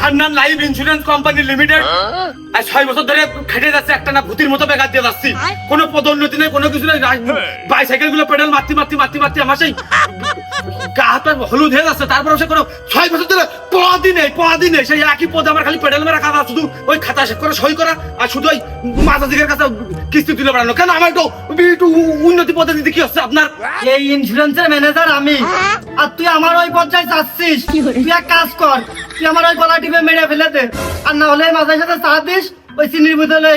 Hannan life insurance company limited আর ছয় বছর ধরে খেটে যাচ্ছে একটা না ভূতির মতো বেকার দিয়ে যাচ্ছি। কোনো পদোন্নতি নেই কোনো কিছু নেই। বাইসাইকেলগুলো পেডাল মারতে মারতে মারতে মারতে আমার সেই গা হাত হলুদ হয়ে যাচ্ছে। তারপরে সে কোনো ছয় বছর ধরে পদি নেই পদি নেই। সেই একই পদে আমার খালি পেডাল মেরা কাজ শুধু ওই খাতা করে সই করা আর শুধু ওই মাথা দিকের কাছে কিস্তি তুলে বেড়ানো। কেন আমার একটু একটু উন্নতি পথে দিদি কি হচ্ছে আপনার? এই ইন্স্যুরেন্সের ম্যানেজার আমি। আর তুই আমার ওই পর্যায়ে চাচ্ছিস তুই এক কাজ কর তুই আমার ওই গলা টিপে মেরে ফেলে দে। আর না হলে মাঝে সাথে চা দিস ওই চিনির বোতলে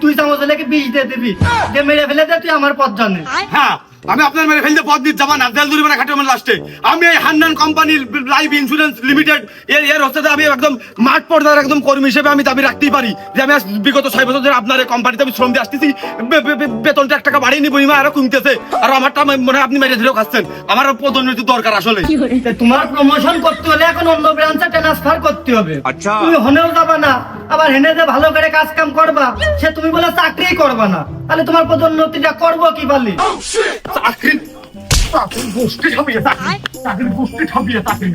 তুই চামচ লেগে বিষ দিয়ে দিবি? দিয়ে মেরে ফেলে দে তুই আমার পথ জানে হ্যাঁ আমি আপনার মেরে ফেলতে পদ দিতে যাবা না তেল দূরে মানে খাটে লাস্টে আমি এই হান্নান কোম্পানির লাইফ ইন্স্যুরেন্স লিমিটেড এর এর হচ্ছে আমি একদম মাঠ পর্দার একদম কর্মী হিসেবে আমি দাবি রাখতেই পারি যে আমি বিগত ছয় বছর ধরে আপনার এই কোম্পানিতে আমি শ্রম দিয়ে আসতেছি। বেতনটা এক টাকা বাড়িয়ে নিবো আরও কমতেছে। আর আমারটা মনে হয় আপনি মেরে ধরেও খাচ্ছেন। আমার পদোন্নতি দরকার আসলে। তোমার প্রমোশন করতে হলে এখন অন্য ব্রাঞ্চে ট্রান্সফার করতে হবে। আচ্ছা। তুমি হনেও যাবা না আবার হেনে যে ভালো করে কাজ কাম করবা। সে তুমি বলে চাকরি করবা না। তাহলে তোমার পদোন্নতিটা করব কি পারলি চাকরি চাকরির গোষ্ঠী ছাপিয়ে চাকরি চাকরির গোষ্ঠী ছাপিয়ে চাকরি।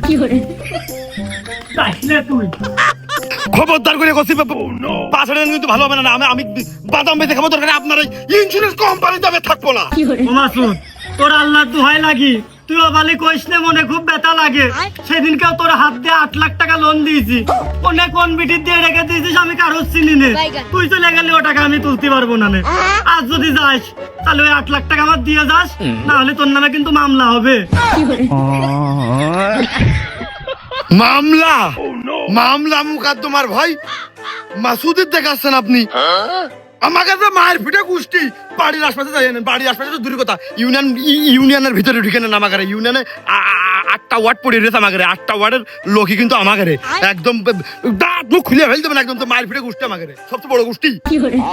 চাইলে তুই। খবরদার করে কিন্তু ভালো হবে না আমি আমি বাদাম বেঁচে খাব দরকার আপনার ইন্স্যুরেন্স কোম্পানিতে আমি থাকব না। তোর আল্লাহ দুহাই লাগি। তুই বালি কইস নে মনে খুব ব্যথা লাগে। সেদিনকেও তোর হাত দিয়ে আট লাখ টাকা লোন দিয়েছি। কোনে কোন বিটির দিয়ে রেখে দিয়েছিস আমি কারোর চিনি নে। তুই চলে গেলে ও টাকা আমি তুলতে পারব না নে। আজ যদি যাস তাহলে ওই আট লাখ টাকা আমার দিয়ে যাস। না হলে তোর নামে কিন্তু মামলা হবে। মামলা? মামলা মুকাদ্দমার ভাই? মাসুদের দেখাচ্ছেন আপনি। আমার তো মায়ের পিঠে গোষ্ঠী বাড়ির আশপাশে যাই বাড়ির আশপাশে তো দূরের কথা। ইউনিয়ন ইউনিয়নের ভিতরে ঢুকে নেন আমাকে ইউনিয়নে আটটা ওয়ার্ড পড়ে রয়েছে আমাকে আটটা ওয়ার্ডের লোকই কিন্তু আমাকে একদম দাঁত মুখ খুলে না একদম তো মায়ের পিঠে গোষ্ঠী আমাকে সবচেয়ে বড় গোষ্ঠী।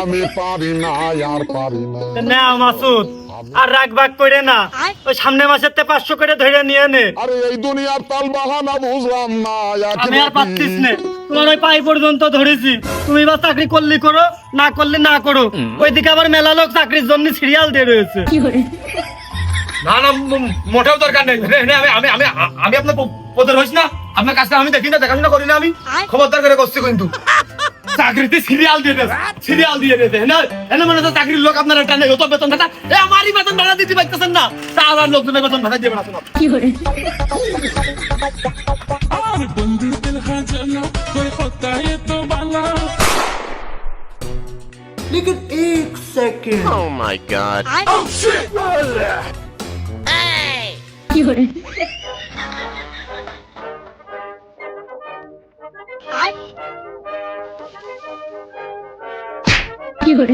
আমি পারি না আর পারি না। না মাসুদ আর রাগ বাগ করে না। ওই সামনে মাসের তে পাঁচশো করে ধরে নিয়ে নে। আরে এই দুনিয়ার তাল বাহানা বুঝলাম না আমি আর পাচ্ছিস নে। তোমার ওই পাই পর্যন্ত ধরেছি। তুমি বা চাকরি করলি করো না করলে না করো। ওইদিকে আবার মেলা লোক চাকরির জন্য সিরিয়াল দিয়ে রয়েছে। না না মোটেও দরকার নেই। আমি আমি আমি আমি আপনার পোদের হইস না। আপনার কাজটা আমি দেখি না দেখাশোনা করি না আমি। খবরদার করে করছি কিন্তু। চাকরিতে সিরিয়াল দিয়ে দেয় সিরিয়াল দিয়ে দেয় না এনে মানে চাকরির লোক আপনারা টানে যত বেতন ভাতা। এ আমারই বেতন ভাড়া দিতে পারতেছেন না। তা আমার লোকজনের বেতন ভাড়া দিয়ে বেড়াচ্ছেন কি করে Look at 8 seconds. Oh my god. I oh shit! god.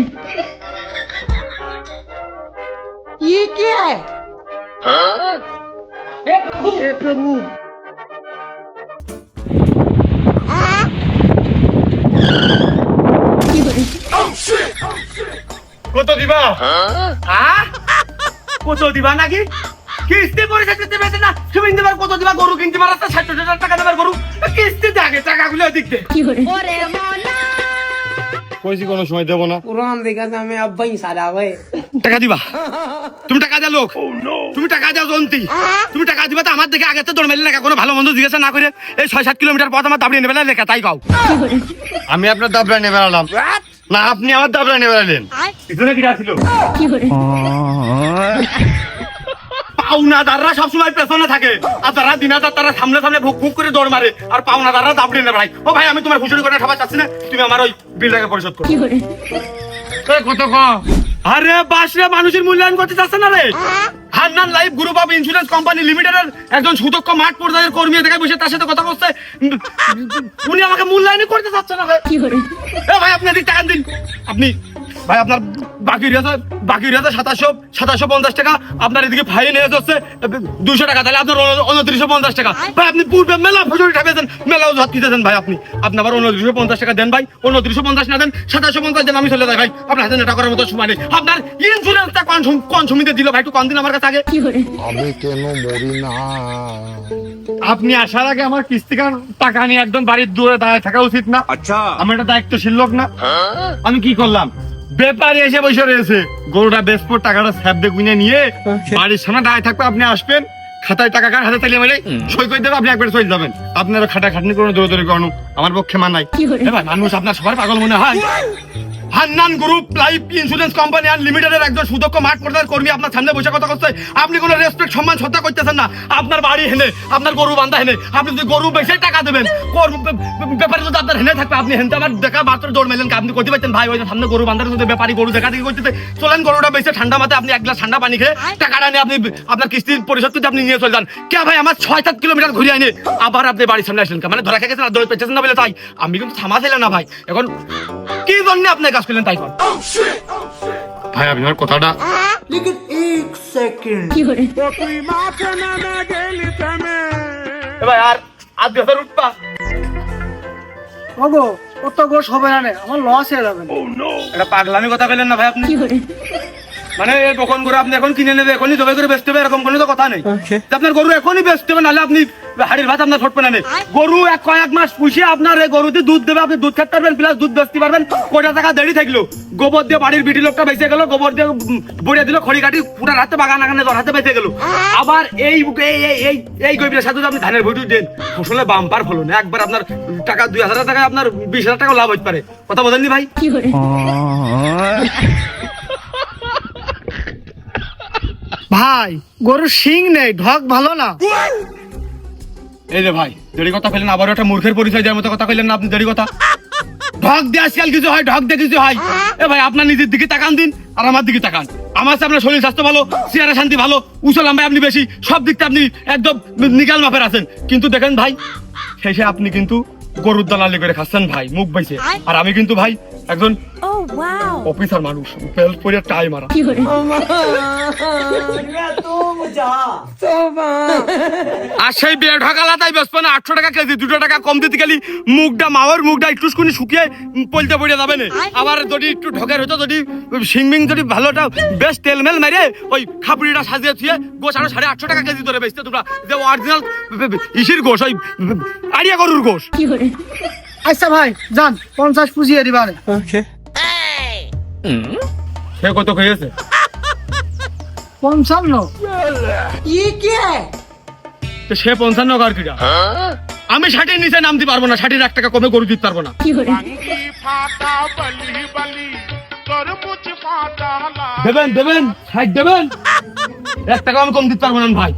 ये क्या है हे प्रभु কত দিবা হ্যাঁ কত দিবা নাকি কিস্তি পরিশোধ করতে পেরেছে না। শুভিন্দু বার কত দিবা গরু কিনতে পারাচ্ছে ষাট হাজার টাকা দেবার গরু। কিস্তিতে আগে টাকাগুলো দিক দে কইছি কোনো সময় দেব না। কুরআন দেখা আমি আব্বাই সারা ভাই টাকা দিবা? তুমি টাকা দাও লোক। তুমি টাকা দাও জন্তি। তুমি টাকা দিবা তো আমার দিকে। আগে তো দৌড় মেলে লেখা কোনো ভালো মন্দ জিজ্ঞাসা না করে এই ছয় সাত কিলোমিটার পথ আমার দাবড়ে নেবে লেখা তাই কাও। আমি আপনার দাবড়ে নেবে আলাম না আপনি আমার দাবড়ে নেবে আলেন পিছনে কি ছিল? পাওনাদাররা সবসময় পেছনে থাকে। আর তারা দিনাদার তারা সামনে সামনে ভুক ভুক করে দৌড় মারে। আর পাওনাদাররা দাবড়িয়ে নেবে ভাই। ও ভাই আমি তোমার খুশি করে ঠাবা চাচ্ছি না। তুমি আমার ওই বিলটাকে পরিশোধ করো। কত ক। আরে বাসরে মানুষের মূল্যায়ন করতে চাচ্ছে না রে? Hannan life group of insurance company লিমিটেডের একজন সুদক্ষ মাঠ পর্যায়ের কর্মী দেখা বসে তার সাথে কথা বলছে। উনি আমাকে মূল্যায়ন করতে চাচ্ছে না রে। এ ভাই আপনি টাকা দিন। আপনি ভাই আপনার বাকি রেজা বাকি রেজা সাতাশশো সাতাশশো পঞ্চাশ টাকা। আপনার এদিকে ফাইন এজ হচ্ছে দুশো টাকা। তাহলে আপনার উনত্রিশশো পঞ্চাশ টাকা। ভাই আপনি পূর্বে মেলা ফসল ঠাপিয়েছেন মেলা উজাত কিতেছেন ভাই আপনি। আপনি আবার উনত্রিশশো পঞ্চাশ টাকা দেন ভাই। উনত্রিশশো পঞ্চাশ না দেন সাতাশশো পঞ্চাশ দেন আমি চলে যাই ভাই। আপনার হাতে এটা করার মতো সময় নেই। আপনার ইন্স্যুরেন্সটা কনসুম কনসুমিতে দিল ভাই? একটু কম দিন আমার কাছে আগে। আমি কেন মরি না? আপনি আসার আগে আমার কিস্তিকার টাকা নিয়ে একদম বাড়ির দূরে দাঁড়ায় থাকা উচিত না। আচ্ছা। আমি এটা দায়িত্বশীল লোক না। হ্যাঁ? আমি কি করলাম? ব্যাপারী এসে বসে রয়েছে। গরুটা বেসপোর টাকাটা স্যাপ দিয়ে গুনে নিয়ে বাড়ির সামনে দাঁড়িয়ে থাকবে আপনি আসবেন। খাতায় টাকা কার হাতে তালিয়ে মেরে সই করে দেবে আপনি একবার সই যাবেন। আপনার খাটা খাটনি কোনো দৌড়দৌড়ি করানো আমার পক্ষে মানাই এবার মানুষ আপনার সবার পাগল মনে হয়। Hannan group life insurance company আনলিমিটেডের একজন সুদক্ষ মাঠ পর্দার কর্মী আপনার সামনে বসে কথা করছে আপনি কোনো রেসপেক্ট সম্মান শ্রদ্ধা করতেছেন না। আপনার বাড়ি হেনে আপনার গরু বান্ধা হেনে আপনি যদি গরু বেশি টাকা দেবেন ব্যাপারে যদি আপনার হেনে থাকবে আপনি হেনতে আমার দেখা মাত্র দৌড় মেলেন আপনি করতে পারতেন ভাই ওই সামনে গরু বান্ধার যদি ব্যাপারী গরু দেখা দেখি করতেছে চলেন গরুটা বেশি ঠান্ডা মাথায় আপনি এক গ্লাস ঠান্ডা পানি খেয়ে টাকাটা নিয়ে আপনি আপনার কিস্তি পরিশোধ করতে আপনি নিয়ে চলে যান। কে ভাই আমার ছয় সাত কিলোমিটার ঘুরে আনে আবার আপনি বাড়ির সামনে আসলেন মানে ধরা খেয়েছেন আর দৌড় পেয়েছেন না বলে তাই। আমি কিন্তু থামা ছিলাম না ভাই। এখন কি জন্য আপনি কাজ করলেন তাই কর। ভাই কথাটা এ ভাই আর দুই হাজার উঠবা ওগো কত গোস হবে না আমার লস হয়ে যাবে। এটা পাগলামি কথা কইলেন না ভাই আপনি? মানে এই দোকান করে আপনি এখন কিনে নেবে এখনই জবাই করে বেচতে হবে এরকম কোনো তো কথা নেই। আপনার গরু এখনই বেচতে হবে নাহলে আপনি হাড়ির ভাত আপনার ঠোঁট না গরু এক কয়েক মাস পুষিয়ে আপনার এই গরুতে দুধ দেবে আপনি দুধ খেতে পারবেন প্লাস দুধ বেচতে পারবেন। কোটা টাকা দেরি থাকল। গোবর দিয়ে বাড়ির বিটি লোকটা বেঁচে গেল গোবর দিয়ে বড়িয়ে দিল খড়ি কাটি পুরা রাতে বাগান আগানে হাতে বেঁচে গেল। আবার এই এই এই এই এই গরিবের সাথে আপনি ধানের ভুটু দেন। ফসলে বাম্পার ফলন। একবার আপনার টাকা দুই হাজার টাকা আপনার বিশ হাজার টাকা লাভ হতে পারে। কথা বলেননি ভাই? ভাই, গরুর শিং নেই, ঢক ভালো না। এই যে ভাই, দেরি কথা কইলেন আবার একটা মূর্খের পরিচয় দেওয়ার মতো কথা কইলেন না আপনি, দেরি কথা। ঢক দিয়ে আজকাল কিছু হয়, ঢক দিয়ে কিছু হয়। এ ভাই, আপনার নিজের দিকে তাকান দিন, আর আমার দিকে তাকান। আমার সাথে আপনার শরীর স্বাস্থ্য ভালো, চেহারা শান্তি ভালো উচল ভাই আপনি বেশি, সব দিকটা আপনি একদম নিকাল মাপের আছেন। কিন্তু দেখেন ভাই, শেষে আপনি কিন্তু গরুর দালালি করে খাচ্ছেন ভাই, মুখ বাইছে। আর আমি কিন্তু ভাই একজন Oh অফিসার মানুষ বেল্ট পরে টাই মারা। আর সেই বিয়ে ঢাকালা তাই বেসবো না আটশো টাকা কেজি দুটো টাকা কম দিতে গেলি মুখটা মাওয়ার মুখটা একটু শুকুনি শুকিয়ে পলতে পড়ে যাবে না। আবার যদি একটু ঢকের হতো যদি সিংমিং যদি ভালোটা বেশ তেল মেল মেরে ওই খাপুরিটা সাজিয়ে থুয়ে গোস আরও সাড়ে আটশো টাকা কেজি ধরে বেচতে তোমরা। যে অরিজিনাল ইসির গোস ওই আড়িয়া গরুর গোস আচ্ছা ভাই যান পঞ্চাশ পুজিয়ে দিবারে সে কত খেয়েছে? পঞ্চান্ন। তো সে পঞ্চান্ন কার কিটা আমি ষাটের নিচে নামতে পারব না ষাটের এক টাকা কমে গরু দিতে পারব না। দেবেন দেবেন ষাট দেবেন। এক টাকা আমি কম দিতে পারব না ভাই।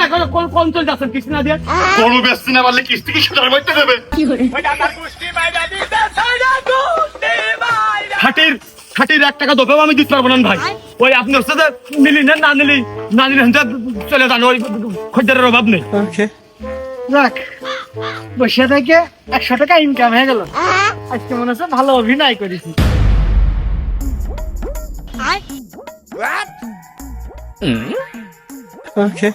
না কোন কোন চল যাচ্ছেন কিস্তি না দিয়ে পারলে কিস্তি কি দেবে এক টাকা দোপেও আমি দিতে পারব না ভাই। ওই আপনি হচ্ছে যে নিলি না না নিলি না নিলি হেনতে চলে যান ওই খদ্দারের অভাব নেই। যাক বসে থেকে একশো টাকা ইনকাম হয়ে গেল। আজকে মনে হচ্ছে ভালো অভিনয় করেছি। Okay.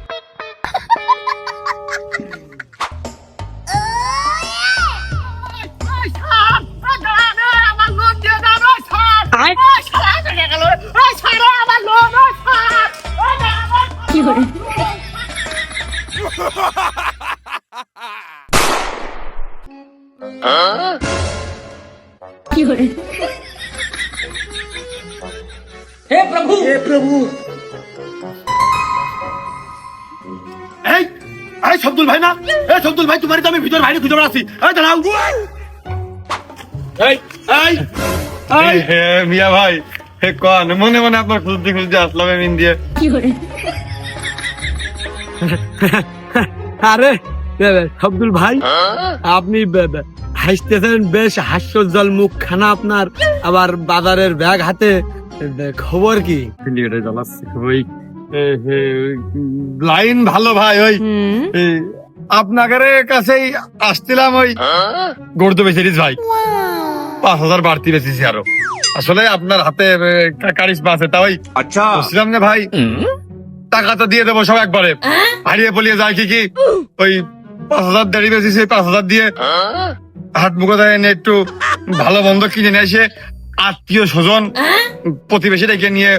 ভাই না? এই শব্দুল ভাই তোমারই তো আমি ভিতর বাইরে খুঁজে বেড়াচ্ছি। এই দাঁড়াও। এই এই এই, হে, মিয়া ভাই হে কন মনে মনে আপনার খুঁজতে খুঁজতে আসলাম আমি ইন্ডিয়া আরে আব্দুল ভাই আপনি হাসতেছেন বেশ হাস্যজ্জ্বল মুখ খানা আপনার আবার বাজারের ব্যাগ হাতে খবর কি? ওই লাইন ভালো ভাই ওই এই, আপনাদের কাছেই আসছিলাম ওই গর্দ বেচারিস ভাই। পাঁচ হাজার বাড়তি বেচেছি আরও। আসলে আপনার হাতে কারিস আছে তা ওই আচ্ছা। বলছিলাম যে ভাই টাকা তো দিয়ে দেবো সব একবারে। হারিয়ে পলিয়ে যায় কি কি ওই পাঁচ হাজার দেড়ি বেচেছি পাঁচ হাজার দিয়ে হাত মুখো দেয় এনে একটু ভালো বন্ধ কিনে নিয়ে এসে আত্মীয় স্বজন প্রতিবেশী ডেকে নিয়ে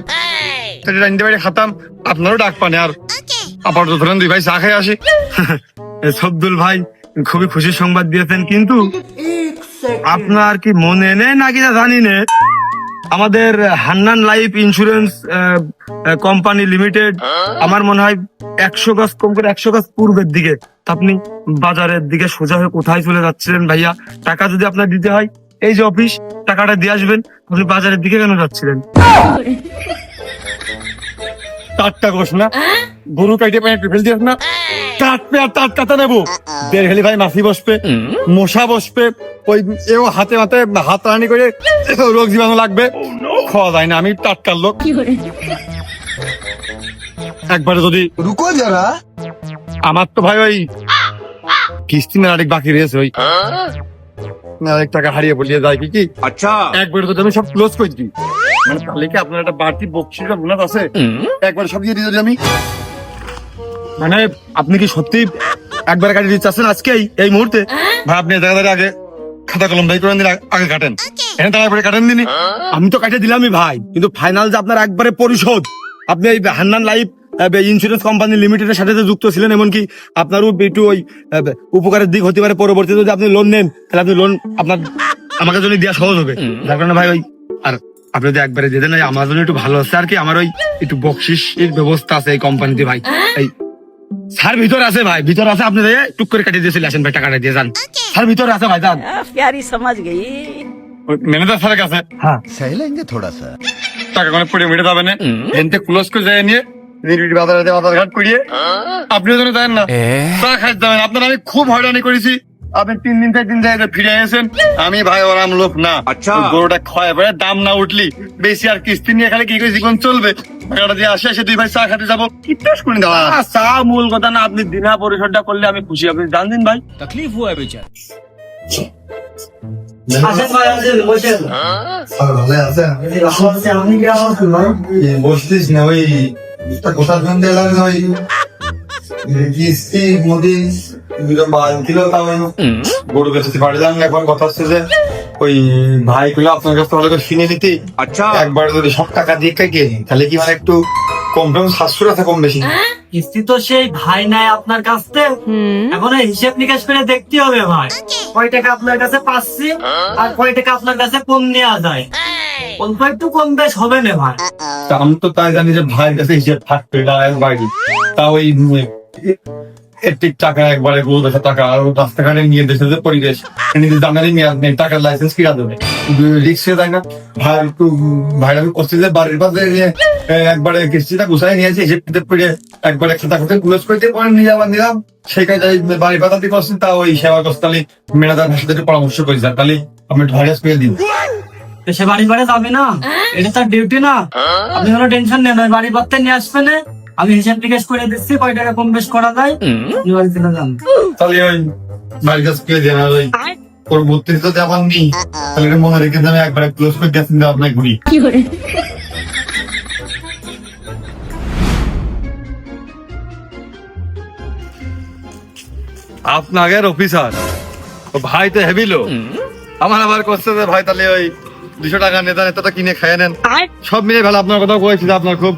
সেটা রান্ধতে খাতাম। আপনারও ডাক পানে আর আপাতত ধরেন দুই ভাই চা খেয়ে আসি। সবদুল ভাই খুবই খুশি সংবাদ দিয়েছেন কিন্তু আপনার কি মনে নেই নাকি জানি না। আমাদের Hannan life insurance company limited আমার মনে হয় একশো গাছ কম করে একশো গাছ পূর্বের দিকে। আপনি বাজারের দিকে সোজা হয়ে কোথায় চলে যাচ্ছিলেন ভাইয়া? টাকা যদি আপনার দিতে হয় এই যে অফিস টাকাটা দিয়ে আসবেন আপনি বাজারের দিকে কেন যাচ্ছিলেন? টাটকা গোস গরু ফেল দিয়েছ না? কাটবে একবারে যদি রুকো যারা। আমার তো ভাই ওই কিস্তি মেলারিক বাকি রয়েছে ওই। মেলারিক টাকা হারিয়ে বলিয়ে যায় কি কি? আচ্ছা। একবারে যদি আমি সব ক্লোজ করে দিই মানে তাহলে কি আপনার একটা বাড়তি বকশিস বোনাস আছে? একবার সব দিয়ে দিই আমি। মানে আপনি কি সত্যি একবার কাটিয়ে দিতে চাচ্ছেন আজকেই এই মুহূর্তে? ভাই আপনি দাঁড়া আগে। খাতা কলম ভাই করে দিন আগে কাটেন। দাঁড়া পরে কাটেন দিনই আমি তো কাটিয়ে দিলামই ভাই কিন্তু ফাইনাল যে আপনার একবারে পরিশোধ। আপনি এই হান্নান লাইফ ইন্স্যুরেন্স কোম্পানি লিমিটেডের সাথে যে যুক্ত ছিলেন এমনকি আপনারও একটু ওই উপকারের দিক হতে পারে পরবর্তীতে যদি আপনি লোন নেন তাহলে আপনি লোন আপনার আমাকে জন্য দেওয়া সহজ হবে। যার কারণে ভাই ওই আর আপনি যদি একবারে দিয়ে দেন আমার জন্য একটু ভালো আছে আর কি আমার ওই একটু বকশিস ব্যবস্থা আছে এই কোম্পানিতে ভাই। এই স্যার ভিতর আছে ভাই ভিতর আছে আপনি টুক করে কাটিয়ে দিয়েছিল আসেন ভাই টাকাটা দিয়ে যান। স্যার ভিতর আছে ভাই যান। প্যারি সমাজ গেই। ম্যানেজার স্যারের কাছে। হ্যাঁ। থোড়া টাকা পড়ে মিটে এনতে ক্লোজ করে যায় নিয়ে না। আপনার আমি খুব হয়রানি করেছি। আপনি তিন জায়গা ফিরে আমি ভাই ওরাম লোক না। আচ্ছা। গরুটা খয় দাম না উঠলি। বেশি আর কিস্তি নিয়ে খালি কি করে জীবন চলবে? টাকাটা দিয়ে আসে এসে দুই ভাই চা খেতে যাব। কি করে দেওয়া চা মূল কথা না আপনি দিনা পরিশোধটা করলে আমি খুশি। আপনি ভাই। আসেন ভাই আপনি কি আছেন ভাই? বসতিস না ওই কোথার ওই কিস্তি তাও গরু বেচতে পারলাম না এখন কথা হচ্ছে যে ওই ভাই গুলো আপনার কাছে কিনে নিতে। আচ্ছা। একবার যদি সব টাকা দিয়ে কে তাহলে কি মানে একটু কম টম সাতশো টাকা কম বেশি? কিস্তি তো সেই ভাই নাই আপনার কাছ থেকে। এখন হিসেব নিকাশ করে দেখতে হবে ভাই। কয় টাকা আপনার কাছে পাচ্ছি আর কয় টাকা আপনার কাছে কম নেওয়া যায়। অল্প একটু কম বেশ হবে না ভাই। তা আমি তো তাই জানি যে ভাইয়ের কাছে হিসেব থাকবে বাড়ি তা ওই এটিক টাকা একবারে গোল দেশে টাকা আর রাস্তাঘাটে নিয়ে দেশে যে পরিবেশ নিজের জানারই মেয়াদ নেই টাকার লাইসেন্স কিরা দেবে? রিক্সে তাই না? ভাই একটু ভাই আমি করছি যে বাড়ির পাশে একবারে কিস্তিটা গুছাই নিয়েছি হিসেব কিতাব করে একবারে খাতা খাতা ক্লোজ করে দিয়ে পরে নিয়ে যাবার নিলাম। সেই কাজে বাড়ির পাতাতে করছেন তা ওই সেবা কস্তালি ম্যানেজার সাথে একটু পরামর্শ করি স্যার তাহলে আপনি ভাইরাস পেয়ে দিন সে বাড়ি বাড়ি যাবে না? এটা তার ডিউটি না। আপনি কোনো টেনশন নেন ওই বাড়ি বাড়তে নিয়ে আসবে না। আমি হিসাব নিকাশ করে দিচ্ছি কয় টাকা কম বেশ করা যায়? চলে যান। তাহলে ওই বাড়ির কাছে পেয়ে ওই যদি আমার নেই। তাহলে এটা মনে রেখে আমি একবার ক্লোজ করে দিয়েছেন আপনার ঘুরি আপনাদের অফিসার ও ভাই তো হেবিলো আমার আবার করছে যে ভাই তাহলে ওই দুশো টাকা নেতা নেতা কিনে খেয়ে নেন। সব মিলে ভালো আপনার কথা কয়েছি আপনার খুব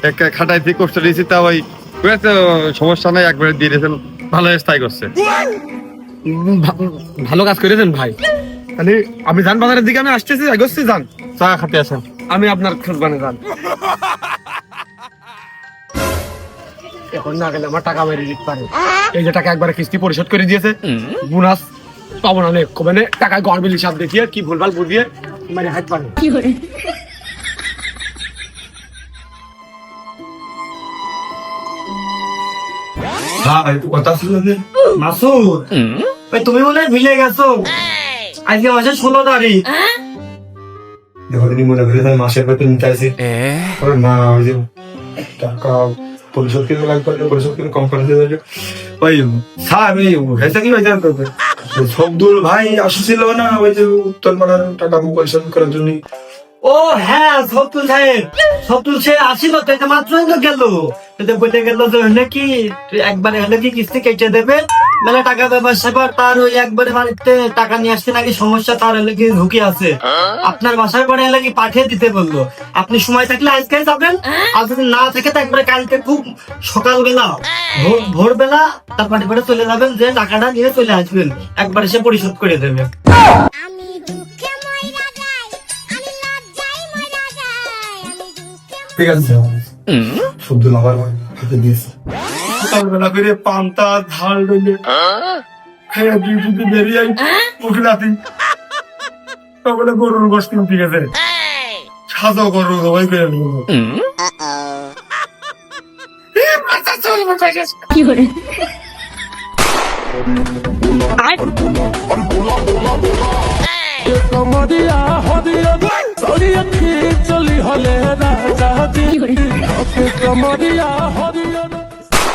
আহ, এক কষ্ট দিয়েছি তা ওই সমস্যা নেই একবারে দিয়ে দিয়েছেন। ভালো স্থায়ী করছে। ভালো কাজ করেছেন ভাই। তাহলে আমি যান বাজারের দিকে আমি আসতেছি এগোচ্ছি যান। চা খাতে আসেন। আমি আপনার বানে যান। এখন না গেলে আমার টাকা মেরে দিতে পারে। এই যে টাকা একবার কিস্তি পরিশোধ করে দিয়েছে। বোনাস পাবো না অনেক মানে টাকায় গড়বিল হিসাব দেখিয়ে কি ভুলভাল বুঝিয়ে মানে হাত পারে একটু কথা ছিল মাসুদ ওই তুমি মনে হয় ভুলে গেছো? আজকে মাসের ষোলো তারিখ। দেখো তিনি মনে করে তাই মাসের বেতন নিতে আসি ওরে না ওই যে টাকা পরিশোধ করে লাগবে পরিশোধ করে কম করে দেবে। ওই স্যার ওই হয়েছে কি হয়েছে শব্দুল ভাই আসছিল না ওই যে উত্তর পাড়ার টাকা পরিশোধ করার জন্য। ও হ্যাঁ সতুল সাহেব। সতুল সে আসিল তো এটা গেল। বলে গেল যে হলে কি একবারে হলে কি কিস্তি কেটে দেবে মানে টাকা দেবার সেবার তার ওই একবারে বাড়িতে টাকা নিয়ে আসতে নাকি সমস্যা তার হলে কি ঝুঁকি আছে। আপনার বাসার পরে হলে কি পাঠিয়ে দিতে বলল। আপনি সময় থাকলে আজকে যাবেন আর যদি না থাকে তো একবারে কালকে খুব সকালবেলা ভোর ভোরবেলা তার বাড়ি করে চলে যাবেন যে টাকাটা নিয়ে চলে আসবেন একবারে সে পরিশোধ করে দেবে। ঠিক আছে। শব্দুল আবার হাতে দিয়েছে। সকালবেলা করে পান্তা ঝাল রইলে। খেয়ে ডিউটিতে বেরিয়ে মুখে নাতি তারপরে গরুর গোস কিনতে গেছে। সাজো গরু সবাই করে নিল कमरिया हरिया सरिया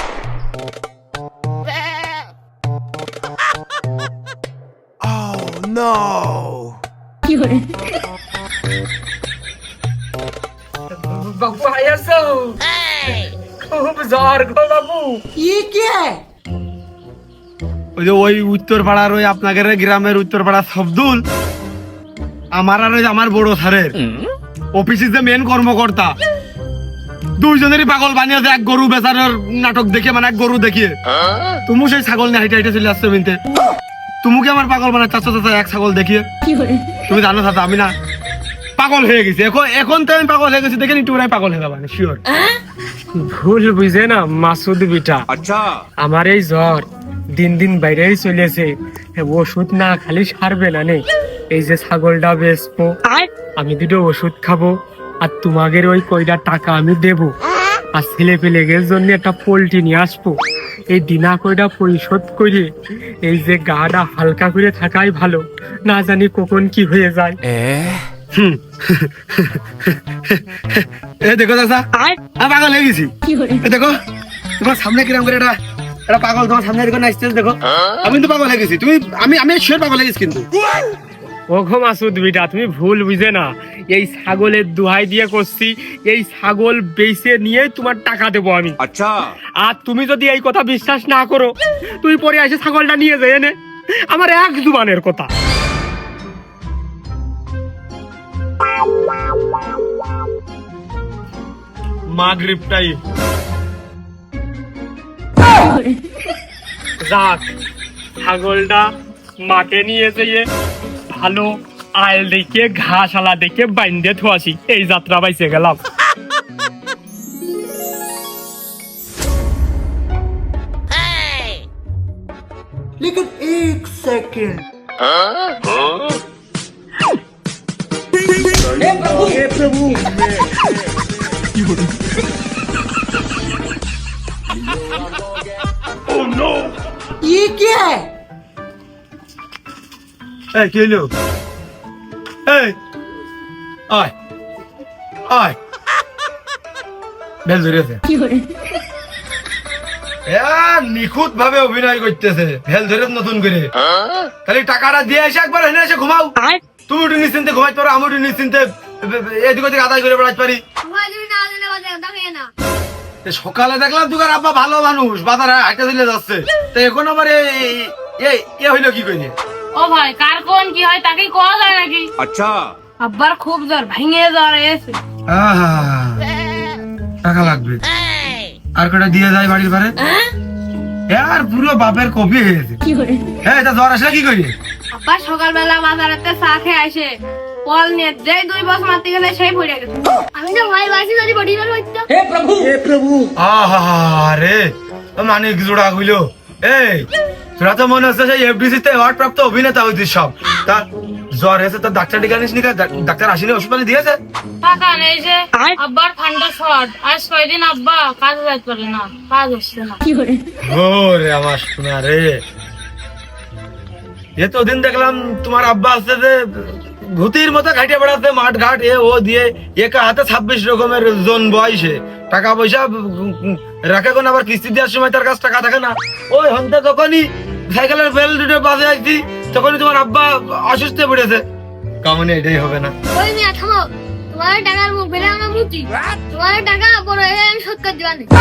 की चली हले राजा जी कमरिया हरिया ওই যে ওই উত্তর পাড়ার ওই আপনাদের গ্রামের উত্তর পাড়ার শব্দুল আমার আর ওই আমার বড় স্যারের অফিসে যে মেন কর্মকর্তা। দুইজনেরই পাগল বানিয়েছে এক গরু বেচানোর নাটক দেখে মানে এক গরু দেখিয়ে। তুমি সেই ছাগল নিয়ে হাইটে হাইটে চলে আসছো মিনতে। তুমি কি আমার পাগল বানায়? চাচ্ছ চাচা এক ছাগল দেখিয়ে। তুমি জানো চাচা আমি না পাগল হয়ে গেছি। এখন এখন তো আমি পাগল হয়ে গেছি দেখে একটু পাগল হয়ে যাবানি শিওর ভুল বুঝে না মাসুদ বিটা। আচ্ছা। আমার এই জ্বর দিন দিন বাইরেই চলেছে। এ ওষুধ না খালি সারবে না নে। এই যে ছাগলটা বেচবো আমি দুটো ওষুধ খাব আর তোমাদের ওই কয়টা টাকা আমি দেব। আর ছেলে পেলেগের জন্য একটা পোল্ট্রি নিয়ে আসব। এই দিনা কয়টা পরিশোধ করে এই যে গাটা হালকা করে থাকাই ভালো না জানি কখন কি হয়ে যায়। এ? দেখো আমি পাগল হয়ে গেছি। এ দেখো তোমার সামনে কিরম করে এটা এটা পাগল তোমার সামনে এরকম নাচতেছে দেখো। আমি তো পাগল হয়ে গেছি তুমি আমি আমি শিওর পাগল হয়ে গেছি কিন্তু। ও গো মাসুদ বিটা তুমি ভুল বুঝে না। এই ছাগলের দুহাই দিয়ে করছি এই ছাগল বেচে নিয়ে তোমার টাকা দেবো আমি। আচ্ছা। আর তুমি যদি এই কথা বিশ্বাস না করো তুই পরে এসে ছাগলটা নিয়ে যাই এনে। আমার এক জুবানের কথা। মাগরিবটাই যাক ছাগলটা মাঠে নিয়ে যেয়ে ভালো আল দেখে ঘাস আলা দেখে বাইন্দে থুয়াছি এই যাত্রা বাইসে গেলাম लेकिन एक सेकंड ये क्या है এই কি হলো এই আয় আয় বেল ধরেছে। নিখুঁত ভাবে অভিনয় করতেছে। ভেল ধরে নতুন করে। খালি টাকাটা দিয়ে এসে একবার হেনে এসে ঘুমাও। তুমি একটু নিশ্চিন্তে ঘুমাইতে পারো আমি একটু নিশ্চিন্তে এদিক ওদিক আদায় করে বেড়াতে পারি। দিলে সকালে দেখলাম তুকার আব্বা ভালো মানুষ বাজারে হাঁটে চলে যাচ্ছে। তো এখন আবার এই এই এ হইল কি করে ও ভাই কার কোন কি হয় তাকে কোয়া যায় নাকি? আচ্ছা। আব্বার খুব জ্বর ভেঙে জ্বর এসে। আহা, টাকা লাগবে। আর কটা দিয়ে যায় বাড়ির ঘরে? আর পুরো বাপের কপি হয়ে গেছে। হ্যাঁ এটা জ্বর আসলে কি করি? আব্বা সকালবেলা বাজারেতে চা খেয়ে আসে। কল নিয়ে যেই দুই বস মারতে গেলে সেই পড়ে গেছে। আমি তো ভয় বাসি যদি বডি বের হইতো। হে প্রভু! হে প্রভু আহা রে মানে জোড়া হইল এই তোরা তো মনে হচ্ছে সেই এফডিসি তে অ্যাওয়ার্ড প্রাপ্ত অভিনেতা ওই সব তা জ্বর এসে তো ডাক্তার ডেকে আনিস নি ডাক্তার আসেনি ওষুধ পানি দিয়েছে? টাকা নেই যে আব্বার ঠান্ডা শর্ট। কয়দিন আব্বা কাজ যাইতে পারে না কাজ হচ্ছে না। ওরে আমার শোনা রে। এ তো দিন দেখলাম তোমার আব্বা আছে যে ভূতির মতো ঘাটে বেড়াতে মাঠ ঘাট এ ও দিয়ে। একা হাতে ছাব্বিশ রকমের জন বয়সে। টাকা পয়সা রাখে কোন আবার কিস্তি দেওয়ার সময় তার কাছে টাকা থাকে না। ওই হন্তে তখনই সাইকেলের বেল দুটো বাজে আসছি তখনই তোমার আব্বা অসুস্থ হয়ে পড়েছে। কামনে এটাই হবে না। ওই মিয়া থামো। তোমার টাকার মুখ বেড়ে আমার মুচি তোমার টাকা বড় হয়ে আমি শোধ করে দিবানি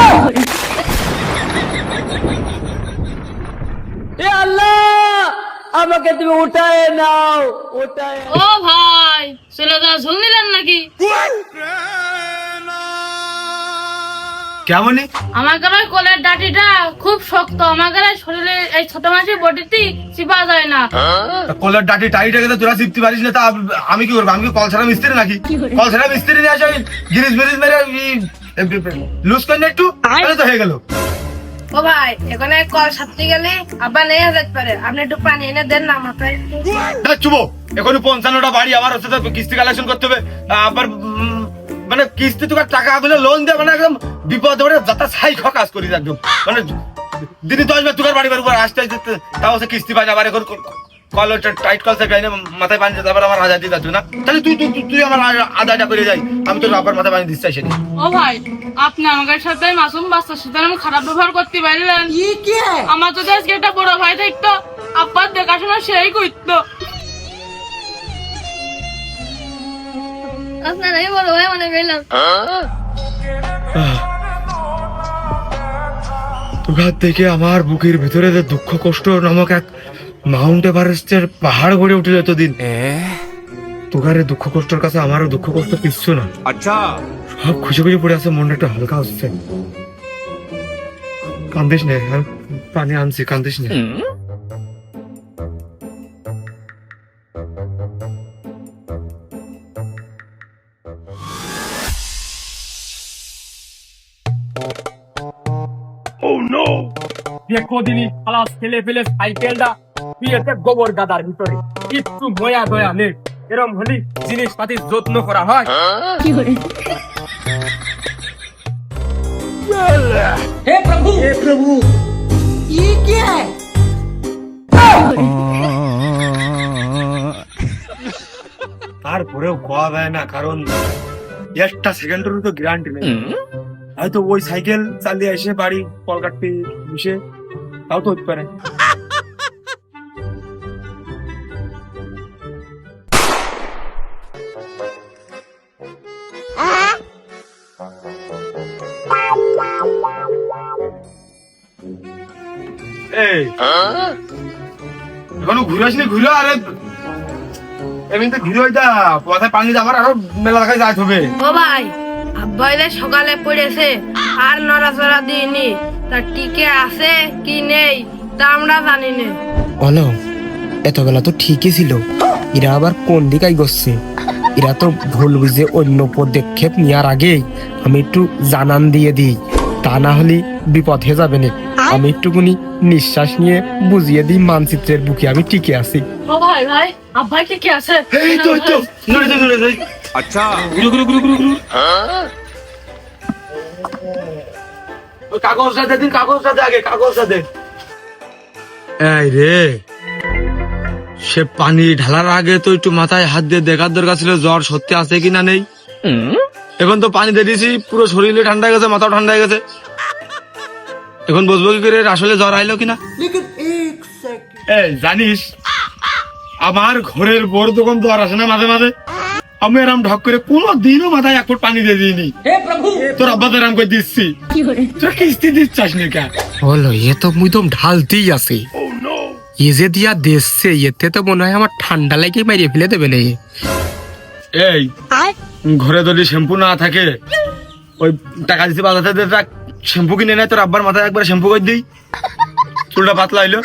এ আল্লাহ আমাকে তুমি উঠায় নাও উঠায় ও ভাই চলে যাওয়া ঝুল নিলেন নাকি? কেমনই? আমাদের ওই কোলের ডাটিটা খুব শক্ত আমার এই শরীরে এই ছোট মাছের বডিতে চিপা যায় না। কলার ডাটি টাইট রেখে তোরা চিপতে পারিস না তা আমি কি করব? আমি কি কল ছাড়া মিস্ত্রি নাকি? কল ছাড়া মিস্ত্রি নিয়ে আসে গিরিস মিরিস মেরে লুজ করে না একটু। তাহলে তো হয়ে গেল। ও ভাই, এখানে কল সাপতে গেলে আবার পারে। আপনি একটু পানি এনে দেন না চুবো এখন পঞ্চান্নটা বাড়ি আমার হচ্ছে কিস্তি কালেকশন করতে হবে। আবার মানে কিস্তি তোকে টাকা গুলো লোন দিয়ে একদম বিপদ ধরে যাতা সাই কাজ করি একদম। মানে দিনে দশ বার তোকার বাড়ি বাড়ি আসতে আসতে তাও সে কিস্তি পাই না, আবার এখন কল টাইট কল থেকে মাথায় পানি দিতে আমার আদা দিতে তুই না? তাহলে তুই তুই তুই আমার আদাটা করে যাই। আমি তোর আবার মাথায় পানি ও ভাই আপনি আমার সাথে মাসুম বাচ্চার সাথে আমি খারাপ ব্যবহার করতে পারলেন? আমার আজকে একটা বড় ভাই আব্বার দেখাশোনা সেই করতো। বড় ভাই মনে করলাম। আমার বুকের ভিতরে যে দুঃখ কষ্ট নামক এক মাউন্ট এভারেস্টের পাহাড় গড়ে উঠে যেত দিন তোকার এই দুঃখ কষ্টের কাছে আমারও দুঃখ কষ্ট কিচ্ছু না। আচ্ছা। সব খুশি খুশি পড়ে আছে মনটা একটু হালকা হচ্ছে। কান্দিস নে পানি আনছি কান্দিস নে। দেখো দিনই খালাস ফেলে ফেলে সাইকেলটা পিয়েছে গোবর গাদার ভিতরে একটু ময়া দয়া নেই এরম হলি জিনিসপাতির যত্ন করা হয় ये क्या है তারপরেও কোয়া যায় না কারণ একটা সেকেন্ডেরও তো গ্যারান্টি নেই হয়তো ওই সাইকেল চালিয়ে এসে বাড়ি কলকাটতে বসে তাও তো হতে পারে এই। এখনও ঘুরে আসনি ঘুরে আরে। এমনিতে ঘুরে ওইটা পথে পানি যাবার আরও মেলা দেখায় যাইতে হবে। ও ভাই আব্বা এলে সকালে পড়েছে আর নড়াচড়া দিইনি। তা টিকে আছে কি নেই তা আমরা জানি না। বলো এতবেলা তো ঠিকই ছিল। এরা আবার কোন দিকাই গচ্ছে এরা তো ভুল বুঝে অন্য পদক্ষেপ নেওয়ার আগেই আমি একটু জানান দিয়ে দিই। তা না হলে বিপদ হয়ে যাবে না। আমি একটুকুনি নিঃশ্বাস নিয়ে বুঝিয়ে দিই মানচিত্রের বুকে আমি টিকে আছি। ও ভাই ভাই আব্বাই টিকে আছে। এই তো তো নড়ে যাই নড়ে আচ্ছা। গুরু গুরু গুরু গুরু গুরু কাগজটা দে দিন কাগজটা দে আগে কাগজটা দে এই রে সে পানি ঢালার আগে তো একটু মাথায় হাত দিয়ে দেখার দরকার ছিল জ্বর সত্যি আছে কিনা নেই? এখন তো পানি দিয়ে দিয়েছি পুরো শরীরে ঠান্ডা হয়ে গেছে মাথাও ঠান্ডা হয়ে গেছে। এখন বুঝব কি করে? আসলে জ্বর আইলো কিনা? জানিস? আমার ঘরের বড় দোকান জ্বর আসে না মাঝে মাঝে। আমি এরাম ঢক করে কোনো দিনও মাথায় এক ফুট পানি দিয়ে দিইনি। তোর আব্বা তো এরাম করে দিচ্ছি। তোর কিস্তি দিচ্ছাস নি কেন বলো এ তো মুই তো ঢালতেই আছে। এ যে দিয়া দেশছে এতে তো মনে হয় আমার ঠান্ডা লেগে মারিয়ে ফেলে দেবে না। এই ঘরে যদি শ্যাম্পু না থাকে ওই টাকা দিতে বাজাতে দে শ্যাম্পু কিনে নেয় তোর আব্বার মাথায় একবার শ্যাম্পু করে দিই। চুলটা পাতলা হইল।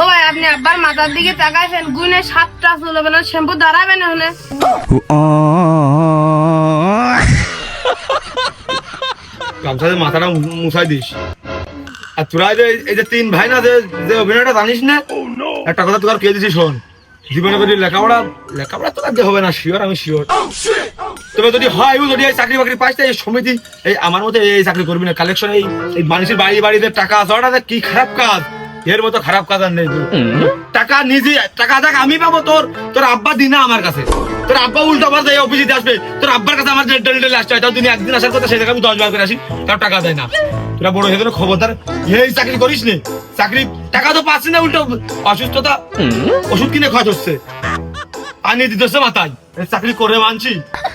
ও ভাই আপনি আব্বার মাথার দিকে তাকাইছেন গুনে সাতটা চুল হবে না শ্যাম্পু দাঁড়াবে না হলে। গামছা মাথাটা মুছাই দিস। আর তোরা যে এই যে তিন ভাই না যে যে অভিনয়টা জানিস না একটা কথা তোর কে দিছিস শোন। আমি কি খারাপ কাজ? এর মতো খারাপ কাজ আর নেই। টাকা টাকা দেখ, আমি পাবো তোর তোর আব্বা দিনা আমার কাছে। তোর আব্বা উল্টো আবার অফিসে আসবে, তোর আব্বার কাছে আমার তাও একদিন আসার কথা, সেই জায়গায় আমি দশ বার করে আসি তার টাকা দেয় না। তোরা বড় হয়ে গেলে খবরদার। এই চাকরি করিস নে। চাকরি টাকা তো পাচ্ছি না উল্টো অসুস্থতা। ওষুধ কিনে খরচ হচ্ছে পানি দিতেছে মাথায়। চাকরি করে মানছি।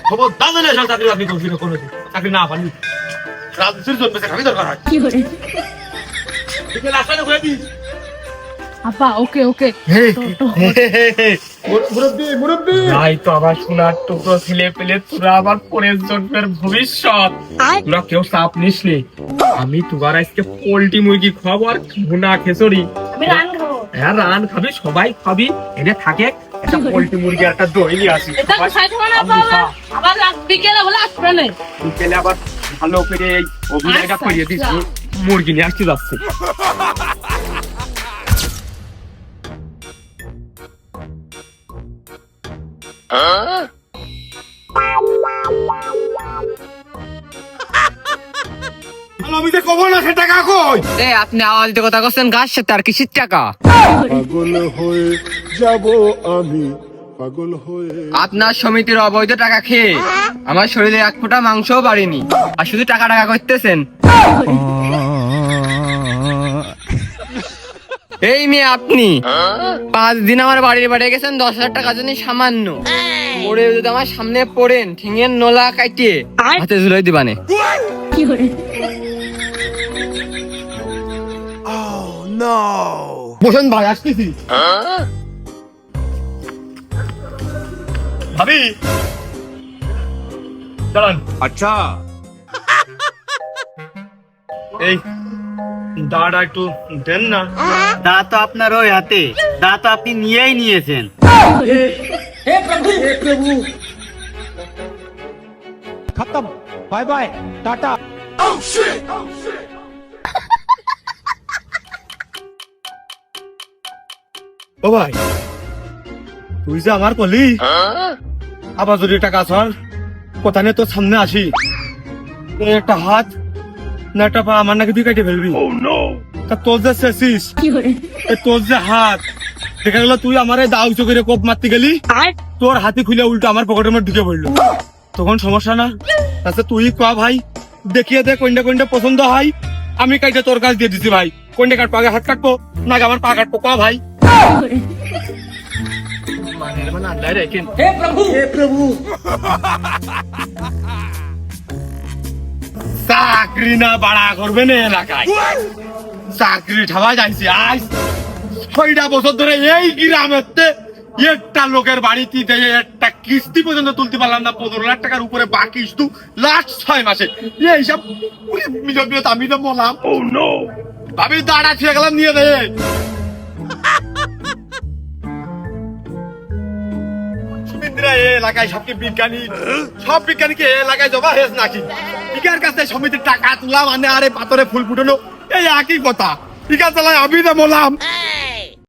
খবর দাদা সব চাকরি আপনি করবি না কোনো চাকরি না পানি রাজনীতির জন্য চাকরি দরকার হয়। বিকেল আটটায় ঘুরে দিস। আপা ওকে ওকে। মুরব্বী মুরব্বী। তাই তো আবার সোনার টুকরো ছেলে পেলে তোরা আবার পরের জন্মের ভবিষ্যৎ। তোরা কেউ চাপ নিস নি আমি তোমার আজকে পোল্ট্রি মুরগি খাব আর ভুনা খেসরি আমি রান খাব। হ্যাঁ রান খাবি সবাই খাবি। এনে থাকে একটা পোল্ট্রি মুরগি একটা দই নিয়ে আসি এটা খাই খাব না আবার বিকেলে বলে আসবে না। বিকেলে আবার ভালো করে এই অভিনয়টা আচ্ছা, করিয়ে দিস আচ্ছা। মুরগি নিয়ে আসতে যাচ্ছে। আমি যে কব না সে টাকা কই? এ আপনি আওয়াজ দিয়ে কথা করছেন গাছ সাথে আর কিসির টাকা? পাগল হয়ে যাব আমি পাগল হয়ে আপনার সমিতির অবৈধ টাকা খেয়ে আমার শরীরে এক ফোঁটা মাংসও বাড়েনি। আর শুধু টাকা টাকা করতেছেন? এই মেয়ে আপনি। পাঁচ দিন আমার বাড়ির বাড়ি গেছেন দশ হাজার টাকা জন্য সামান্য। পড়ে যদি আমার সামনে পড়েন ঠিঙের নোলা কাটিয়ে হাতে ঝুলাই দিবানে। বসেন ভাই আসতেছি। ভাবি। দাঁড়ান। আচ্ছা। এই দাঁড়া একটু দেন না। দা তো আপনার ওই হাতে। দা তো আপনি নিয়েই নিয়েছেন। ও ভাই তুই যে আমার কলি আবার যদি টাকা সর কথা নিয়ে তোর সামনে আসি? একটা হাত না একটা পা আমার নাকি তুই কেটে ফেলবি। তা তোর যে শেষিস এ তোর যে হাত দেখা গেল তুই আমার দাউ চোখে কোপ মারতে গেলি তোর হাতি খুলে উল্টো আমার পকেটের মধ্যে ঢুকে পড়ল। তখন সমস্যা না? তাছাড়া তুই ক ভাই? দেখিয়ে দে কোনটা কোনটা পছন্দ হয়। আমি কাইটা তোর কাছ দিয়ে দিছি ভাই। কোনটা কাটবো আগে হাত কাটবো? না আমার পা কাটবো। ক ভাই? চাকরি না বাড়া করবে না এলাকায়। চাকরি ঠাবা যাইছে আজ ছয়টা বছর ধরে এই গ্রামের একটা লোকের বাড়িতে দিয়ে একটা কিস্তি পর্যন্ত তুলতে পারলাম না পনেরো লাখ টাকার উপরে বাকি শুধু লাস্ট ছয় মাসে। এইসব মিলিয়ন মিলিয়ন আমি তো বললাম ভাবি দাঁড়া ছিঁড়ে গেলাম নিয়ে দে। এলাকায় সব বিজ্ঞানী? সব বিজ্ঞানীকে এলাকায় জমা হয়েছে নাকি? বিজ্ঞার কাছে সমিতির টাকা তুলা মানে আরে পাথরে ফুল ফুটানো। এই একই কথা। টিকা চালায় আমি না বললাম।